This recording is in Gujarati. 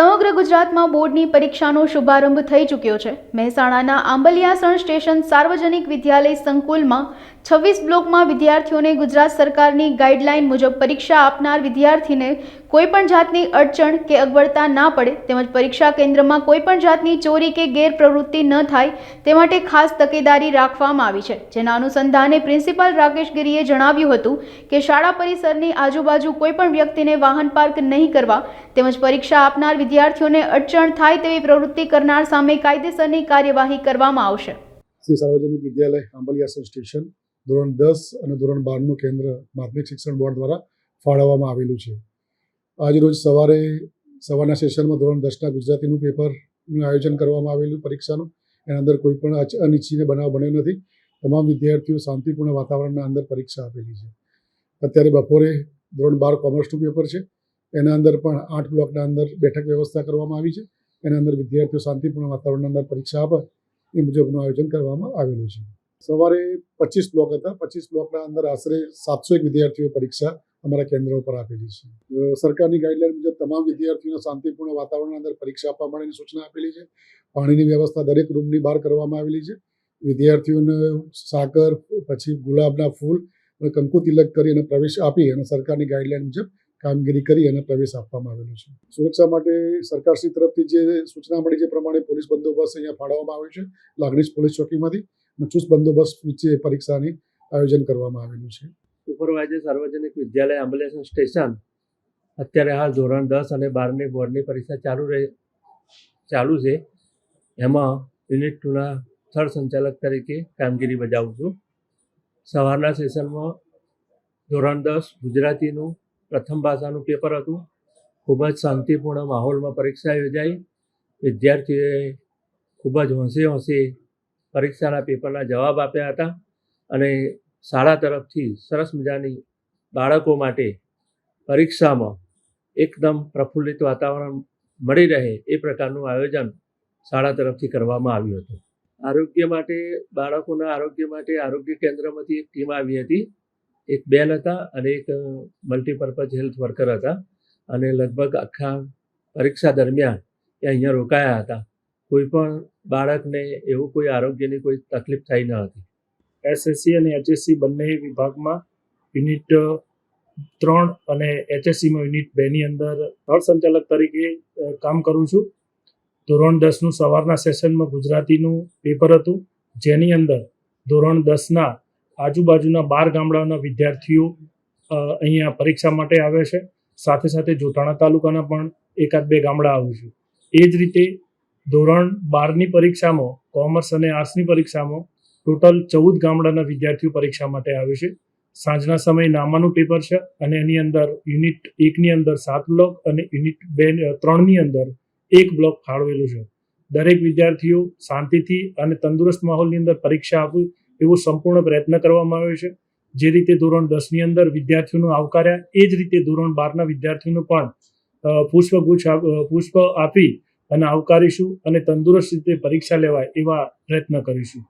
સમગ્ર ગુજરાતમાં બોર્ડની પરીક્ષાનો શુભારંભ થઈ ચૂક્યો છે. મહેસાણાના આંબલિયાસણ સ્ટેશન સાર્વજનિક વિદ્યાલય સંકુલમાં છવ્વીસ બ્લોકમાં વિદ્યાર્થીઓને ગુજરાત સરકારની ગાઈડલાઈન મુજબ પરીક્ષા આપનાર વિદ્યાર્થીને કોઈપણ જાતની અડચણ કે અગવડતા ના પડે તેમજ પરીક્ષા કેન્દ્રમાં કોઈપણ જાતની ચોરી કે ગેરપ્રવૃત્તિ ન થાય તે માટે ખાસ તકેદારી રાખવામાં આવી છે. જેના અનુસંધાને પ્રિન્સિપાલ રાકેશ ગિરીએ જણાવ્યું હતું કે શાળા પરિસરની આજુબાજુ કોઈપણ વ્યક્તિને વાહન પાર્ક નહીં કરવા તેમજ પરીક્ષા આપનાર વિદ્યાર્થીઓને અડચણ થાય તેવી પ્રવૃત્તિ કરનાર સામે કાયદેસરની કાર્યવાહી કરવામાં આવશે. શ્રી સાર્વજનિક વિદ્યાલય આંબલિયાસન સ્ટેશન ધોરણ દસ અને ધોરણ બારનું કેન્દ્ર માધ્યમિક શિક્ષણ બોર્ડ દ્વારા ફાળવવામાં આવેલું છે. આજરોજ સવારે, સવારના સેશનમાં ધોરણ દસના ગુજરાતીનું પેપરનું આયોજન કરવામાં આવેલું પરીક્ષાનું. એના અંદર કોઈ પણ અનિચ્છનીય બનાવ બન્યો નથી. તમામ વિદ્યાર્થીઓ શાંતિપૂર્ણ વાતાવરણના અંદર પરીક્ષા આપેલી છે. અત્યારે બપોરે ધોરણ બાર કોમર્સનું પેપર છે. એના અંદર પણ આઠ બ્લોકના અંદર બેઠક વ્યવસ્થા કરવામાં આવી છે. એના અંદર વિદ્યાર્થીઓ શાંતિપૂર્ણ વાતાવરણના અંદર પરીક્ષા આપે એ મુજબનું આયોજન કરવામાં આવેલું છે. સવારે પચીસ બ્લોક હતા. પચીસ બ્લોકના અંદર આશરે સાતસો એક વિદ્યાર્થીઓ પરીક્ષા અમારા કેન્દ્ર ઉપર આપેલી છે. સરકારની ગાઈડલાઈન મુજબ તમામ વિદ્યાર્થીઓને શાંતિપૂર્ણ વાતાવરણની અંદર પરીક્ષા આપવા માટેની સૂચના આપેલી છે. પાણીની વ્યવસ્થા દરેક રૂમની બહાર કરવામાં આવેલી છે. વિદ્યાર્થીઓને સાકર, પછી ગુલાબના ફૂલ અને કંકુ તિલક કરી અને પ્રવેશ આપી અને સરકારની ગાઈડલાઈન મુજબ કામગીરી કરી અને પ્રવેશ આપવામાં આવેલો છે. સુરક્ષા માટે સરકારશ્રી તરફથી જે સૂચના મળી છે પ્રમાણે પોલીસ બંદોબસ્ત અહીંયા ફાળવવામાં આવ્યો છે. લાગણી પોલીસ ચોકીમાંથી અને ચુસ્ત બંદોબસ્ત વચ્ચે પરીક્ષાની આયોજન કરવામાં આવેલું છે. સુપરવાઇઝર સાર્વજનિક વિદ્યાલય આંબલેશન સ્ટેશન અત્યારે હાલ ધોરણ દસ અને બારની બોર્ડની પરીક્ષા ચાલુ રહે, ચાલુ છે. એમાં યુનિટ ટુના સ્થળ સંચાલક તરીકે કામગીરી બજાવું છું. સવારના સેશનમાં ધોરણ દસ ગુજરાતીનું પ્રથમ ભાષાનું પેપર હતું. ખૂબ જ શાંતિપૂર્ણ માહોલમાં પરીક્ષા યોજાઈ. વિદ્યાર્થીઓએ ખૂબ જ હોંશે હોંશે પરીક્ષાના પેપરના જવાબ આપ્યા હતા અને શાળા તરફથી સરસ મજાની બાળકો માટે પરીક્ષામાં એકદમ પ્રફુલ્લિત વાતાવરણ મળી રહે એ પ્રકારનું આયોજન શાળા તરફથી કરવામાં આવ્યું હતું. આરોગ્ય માટે, બાળકોના આરોગ્ય માટે આરોગ્ય કેન્દ્રમાંથી એક ટીમ આવી હતી. એક બેન હતા અને એક મલ્ટીપર્પઝ હેલ્થ વર્કર હતા અને લગભગ આખા પરીક્ષા દરમિયાન એ અહીંયા રોકાયા હતા. કોઈ પણ બાળકને એવું કોઈ આરોગ્યની કોઈ તકલીફ થઈ ન હતી. એસએસસી અને એચએસસી બંને વિભાગમાં યુનિટ ત્રણ અને એચએસસીમાં યુનિટ બેની અંદર સ્થળ સંચાલક તરીકે કામ કરું છું. ધોરણ દસનું સવારના સેશનમાં ગુજરાતીનું પેપર હતું, જેની અંદર ધોરણ દસના આજુબાજુના બાર ગામડાના વિદ્યાર્થીઓ અહીંયા પરીક્ષા માટે આવે છે. સાથે સાથે જોટાણા તાલુકાના પણ એકાદ બે ગામડા આવું છું. એ જ રીતે ધોરણ બારની પરીક્ષામાં, કોમર્સ અને આર્ટ્સની પરીક્ષામાં ટોટલ ચૌદ ગામડાના વિદ્યાર્થીઓ પરીક્ષા માટે આવે છે. સાંજના સમયે નામાનું પેપર છે અને એની અંદર યુનિટ એકની અંદર સાત બ્લોક અને યુનિટ બે, ત્રણની અંદર એક બ્લોક ફાળવેલું છે. દરેક વિદ્યાર્થીઓ શાંતિથી અને તંદુરસ્ત માહોલની અંદર પરીક્ષા આપવી એવો સંપૂર્ણ પ્રયત્ન કરવામાં આવ્યો છે. જે રીતે ધોરણ દસની અંદર વિદ્યાર્થીઓનું આવકાર્યા, એ જ રીતે ધોરણ બારના વિદ્યાર્થીઓનું પણ પુષ્પગુચ્છ પુષ્પ આપી અને આવકારીશું અને તંદુરસ્ત રીતે પરીક્ષા લેવાય એવા પ્રયત્ન કરીશું.